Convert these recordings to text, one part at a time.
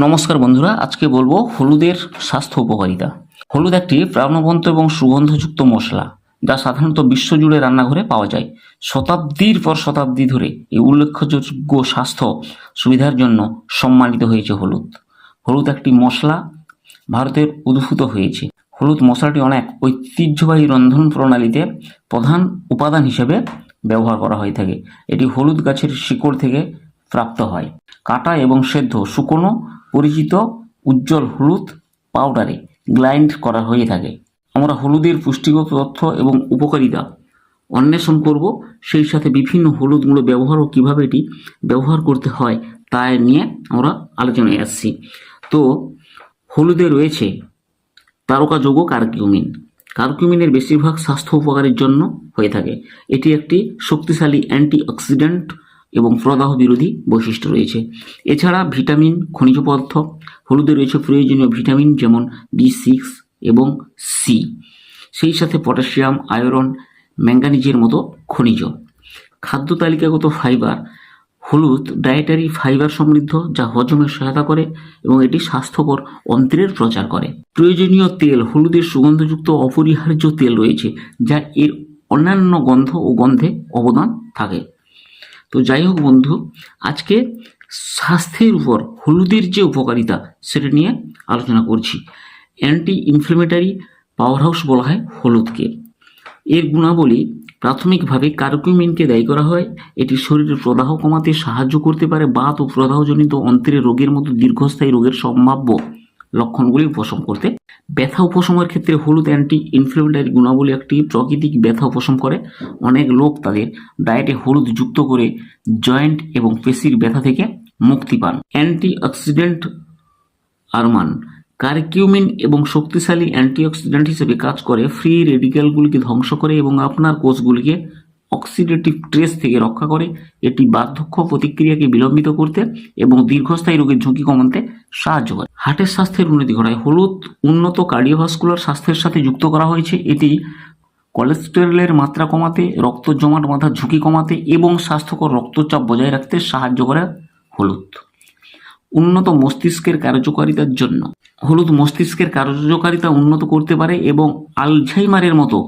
নমস্কার বন্ধুরা, আজকে বলব হলুদের স্বাস্থ্য উপকারিতা। হলুদ একটি প্রাণবন্ত এবং সুগন্ধযুক্ত মশলা, যা সাধারণত বিশ্বজুড়ে রান্নাঘরে পাওয়া যায়। শতাব্দীর পর শতাব্দী ধরে এই উল্লেখযোগ্য স্বাস্থ্য সুবিধার জন্য সম্মানিত হয়েছে হলুদ। হলুদ একটি মশলা ভারতের উদ্ভূত হয়েছে। হলুদ মশলাটি অনেক ঐতিহ্যবাহী রন্ধন প্রণালীতে প্রধান উপাদান হিসেবে ব্যবহার করা হয়ে থাকে। এটি হলুদ গাছের শিকড় থেকে প্রাপ্ত হয়। কাটা এবং সেদ্ধ শুকনো পরিচিত উজ্জ্বল হলুদ পাউডারে গ্লাইন্ড করা হয়ে থাকে। আমরা হলুদের পুষ্টিগত তথ্য এবং উপকারিতা অন্বেষণ করব, সেই সাথে বিভিন্ন হলুদ গুঁড়ো ব্যবহার ও কীভাবে এটি ব্যবহার করতে হয় তা নিয়ে আমরা আলোচনায় আসছি। তো, হলুদে রয়েছে তারকাযোগ্য কার্কিউমিন। কার্কিউমিনের বেশিরভাগ স্বাস্থ্য উপকারের জন্য হয়ে থাকে। এটি একটি শক্তিশালী অ্যান্টিঅক্সিডেন্ট এবং প্রদাহ বিরোধী বৈশিষ্ট্য রয়েছে। এছাড়া ভিটামিন, খনিজ পদার্থ, হলুদে রয়েছে প্রয়োজনীয় ভিটামিন যেমন বি সিক্স এবং সি। সেই সাথে পটাশিয়াম, আয়রন, ম্যাঙ্গানিজের মতো খনিজ। খাদ্য তালিকাগত ফাইবার, হলুদ ডায়েটারি ফাইবার সমৃদ্ধ যা হজমের সহায়তা করে এবং এটি স্বাস্থ্যকর অন্ত্রের প্রচার করে। প্রয়োজনীয় তেল, হলুদের সুগন্ধযুক্ত অপরিহার্য তেল রয়েছে যা এর অন্যান্য গন্ধ ও গন্ধে অবদান থাকে। তো যাই হোক বন্ধু, আজকে স্বাস্থ্যের উপর, হলুদের যে উপকারিতা, সেটা নিয়ে আলোচনা করছি। অ্যান্টি ইনফ্লেমেটারি পাওয়ার হাউস বলা হয় হলুদকে। এর গুণাবলী, প্রাথমিকভাবে কার্কুমিনকে দায়ী করা হয়। এটি শরীরের প্রদাহ কমাতে সাহায্য করতে পারে বাত ও প্রদাহজনিত অন্ত্রের রোগের মতো দীর্ঘস্থায়ী রোগের সম্ভাব্য লক্ষণগুলি উপশম করতে ব্যথা উপশমের ক্ষেত্রে হলুদ অ্যান্টি ইনফ্লেমেটারি গুণাবলী একটি প্রাকৃতিক ব্যথা উপশম করে। অনেক লোক তাদের ডায়েটে হলুদ যুক্ত করে জয়েন্ট এবং পেশির ব্যথা থেকে মুক্তি পান। অ্যান্টি অক্সিডেন্ট আরমান, কারকিউমিন এবং শক্তিশালী অ্যান্টিঅক্সিডেন্ট হিসেবে কাজ করে। ফ্রি রেডিক্যালগুলিকে ধ্বংস করে এবং আপনার কোষগুলিকে অক্সিডেটিভ ট্রেস থেকে রক্ষা করে। এটি বার্ধক্য প্রতিক্রিয়াকে বিলম্বিত করতে এবং দীর্ঘস্থায়ী রোগের ঝুঁকি কমাতে সাহায্য করে। হার্টের স্বাস্থ্যের উন্নতি ঘটায়। হলুদ উন্নত কার্ডিওভাস্কুলার স্বাস্থ্যের সাথে যুক্ত করা হয়েছে। এটি কোলেস্টেরলের মাত্রা কমাতে, রক্ত জমাট বাঁধার ঝুঁকি কমাতে এবং স্বাস্থ্যকর রক্তচাপ বজায় রাখতে সাহায্য করে হলুদ। উন্নত মস্তিষ্কের কার্যকারিতার জন্য। হলুদ মস্তিষ্কের কার্যকারিতা উন্নত করতে পারে এবং আলঝাইমারের মতো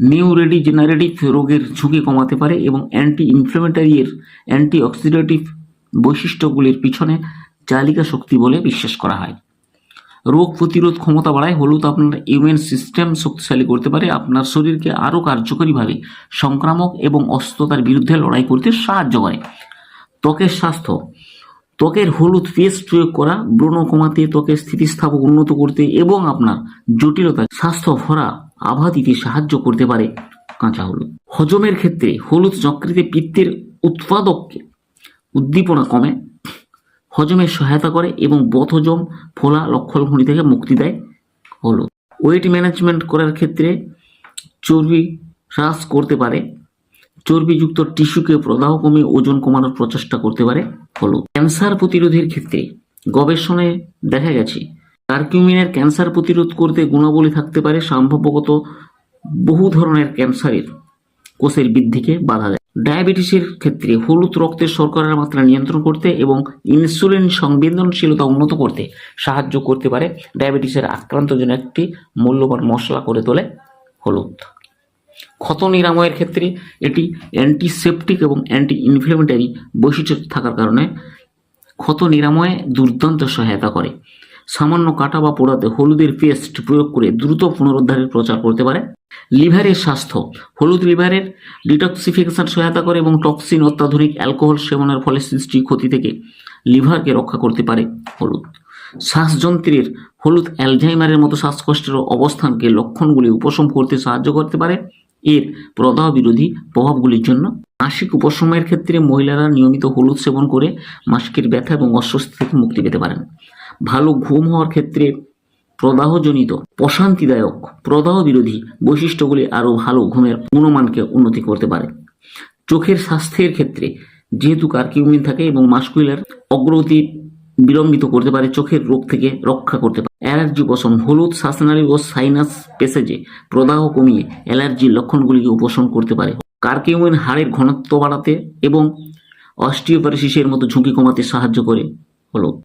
নিউরেডিজেনারেটিভ রোগের ঝুঁকি কমাতে পারে এবং অ্যান্টি ইনফ্লেমেটারি এর অ্যান্টি অক্সিডেটিভ বৈশিষ্ট্যগুলির পিছনে চালিকা শক্তি বলে বিশ্বাস করা হয়। রোগ প্রতিরোধ ক্ষমতা বাড়ায়, হলুদ আপনার ইমিউন সিস্টেম শক্তিশালী করতে পারে, আপনার শরীরকে আরও কার্যকরীভাবে সংক্রামক এবং অস্ত্রতার বিরুদ্ধে লড়াই করতে সাহায্য করে। ত্বকের স্বাস্থ্য ত্বকের হলুদ পেস্ট প্রয়োগ করা ব্রণ কমাতে ত্বকের স্থিতিস্থাপক উন্নত করতে এবং আপনার জটিলতা, স্বাস্থ্য ভরা আভা দিতে সাহায্য করতে পারে কাঁচা হলুদ। হজমের ক্ষেত্রে হলুদ যকৃতে পিত্তের উৎপাদককে উদ্দীপনা কমে, হজমে সহায়তা করে এবং বথজম ফোলা লক্ষণগুলি থেকে মুক্তি দেয় হলুদ। ওয়েট ম্যানেজমেন্ট করার ক্ষেত্রে চর্বি হ্রাস করতে পারে, চর্বিযুক্ত টিস্যুকে প্রদাহ কমে ওজন কমানোর প্রচেষ্টা করতে পারে হলুদ ক্যান্সার প্রতিরোধের ক্ষেত্রে গবেষণায় দেখা গেছে, কার্কিউমিনের ক্যান্সার প্রতিরোধ করতে গুণাবলী থাকতে পারে, সম্ভাব্যগত বহু ধরনের ক্যান্সারের কোষের বৃদ্ধিকে বাধা দেয়। ডায়াবেটিসের ক্ষেত্রে হলুদ রক্তের শর্করার মাত্রা নিয়ন্ত্রণ করতে এবং ইনসুলিন সংবেদনশীলতা উন্নত করতে সাহায্য করতে পারে। ডায়াবেটিসের আক্রান্ত জন্য একটি মূল্যবান মশলা করে তোলে হলুদ। ক্ষত নিরাময়ের ক্ষেত্রে এটি অ্যান্টিসেপটিক এবং অ্যান্টি ইনফ্লেমেটারি বৈশিষ্ট্য থাকার কারণে ক্ষত নিরাময়ে দুর্দান্ত সহায়তা করে। সামান্য কাটা বা পোড়াতে হলুদের পেস্ট প্রয়োগ করে দ্রুত পুনরুদ্ধারের প্রচার করতে পারে। লিভারের স্বাস্থ্য, হলুদ লিভারের ডিটক্সিফিকেশন সহায়তা করে এবং টক্সিন অত্যাধুনিক অ্যালকোহল সেবনের ফলে সৃষ্টি ক্ষতি থেকে লিভারকে রক্ষা করতে পারে হলুদ। শ্বাসযন্ত্রের হলুদ অ্যালঝাইমারের মতো শ্বাসকষ্টের অবস্থানকে লক্ষণগুলি উপশম করতে সাহায্য করতে পারে। এর প্রদাহ বিরোধী প্রভাবগুলির জন্য মাসিক উপশমের ক্ষেত্রে মহিলারা নিয়মিত হলুদ সেবন করে মাসিকের ব্যথা এবং অস্বস্তি থেকে মুক্তি পেতে পারেন। ভালো ঘুম হওয়ার ক্ষেত্রে প্রদাহজনিত, প্রশান্তিদায়ক প্রদাহ বিরোধী বৈশিষ্ট্যগুলি আরও ভালো ঘুমের গুণমানকে উন্নতি করতে পারে। চোখের স্বাস্থ্যের ক্ষেত্রে যেহেতু কার্কিউমিন থাকে এবং মাস্কুলার অগ্রগতি বিলম্বিত করতে পারে, চোখের রোগ থেকে রক্ষা করতে পারে। অ্যালার্জি উপশম হলুদ শ্বাসনালী ও সাইনাস পেসেজে প্রদাহ কমিয়ে অ্যালার্জির লক্ষণগুলিকে উপশম করতে পারে। কার্কিউমিন হাড়ের ঘনত্ব বাড়াতে এবং অস্টিওপারেসিসের মতো ঝুঁকি কমাতে সাহায্য করে হলুদ।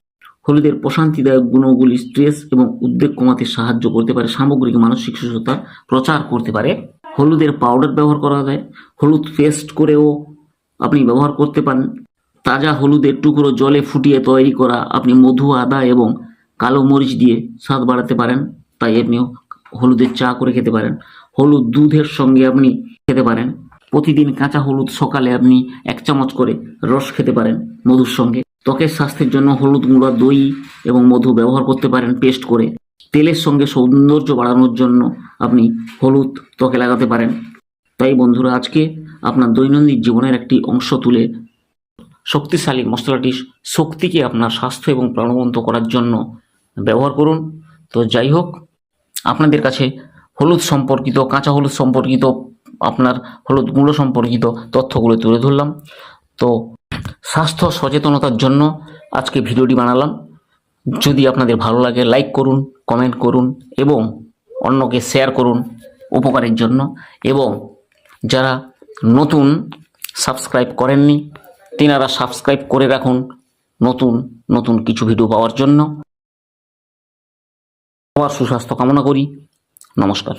হলুদের প্রশান্তিদায়ক গুণগুলি স্ট্রেস এবং উদ্বেগ কমাতে সাহায্য করতে পারে, সামগ্রিক মানসিক সুস্থতা প্রচার করতে পারে। হলুদের পাউডার ব্যবহার করা যায়। হলুদ পেস্ট করেও আপনি ব্যবহার করতে পারেন। তাজা হলুদের টুকরো জলে ফুটিয়ে তৈরি করা আপনি মধু, আদা এবং কালো মরিচ দিয়ে স্বাদ বাড়াতে পারেন। তাই আপনি হলুদের চা করে খেতে পারেন। হলুদ দুধের সঙ্গে আপনি খেতে পারেন। প্রতিদিন কাঁচা হলুদ সকালে আপনি এক চামচ করে রস খেতে পারেন মধুর সঙ্গে। ত্বকের স্বাস্থ্যের জন্য হলুদ গুঁড়া, দই এবং মধু ব্যবহার করতে পারেন পেস্ট করে। তেলের সঙ্গে সৌন্দর্য বাড়ানোর জন্য আপনি হলুদ ত্বকে লাগাতে পারেন। তাই বন্ধুরা, আজকে আপনার দৈনন্দিন জীবনের একটি অংশ তুলে শক্তিশালী মশলাটি শক্তিকে আপনার স্বাস্থ্য এবং প্রাণবন্ত করার জন্য ব্যবহার করুন। তো যাই হোক, আপনাদের কাছে হলুদ সম্পর্কিত, কাঁচা হলুদ সম্পর্কিত, আপনার হলুদ গুঁড়ো সম্পর্কিত তথ্যগুলো তুলে ধরলাম। তো স্বাস্থ্য সচেতনতার জন্য আজকে ভিডিওটি বানালাম। যদি আপনাদের ভালো লাগে, লাইক করুন, কমেন্ট করুন এবং অন্যকে শেয়ার করুন উপকারের জন্য। এবং যারা নতুন, সাবস্ক্রাইব করেননি তেনারা সাবস্ক্রাইব করে রাখুন নতুন নতুন কিছু ভিডিও পাওয়ার জন্য। সবার সুস্বাস্থ্য কামনা করি। নমস্কার।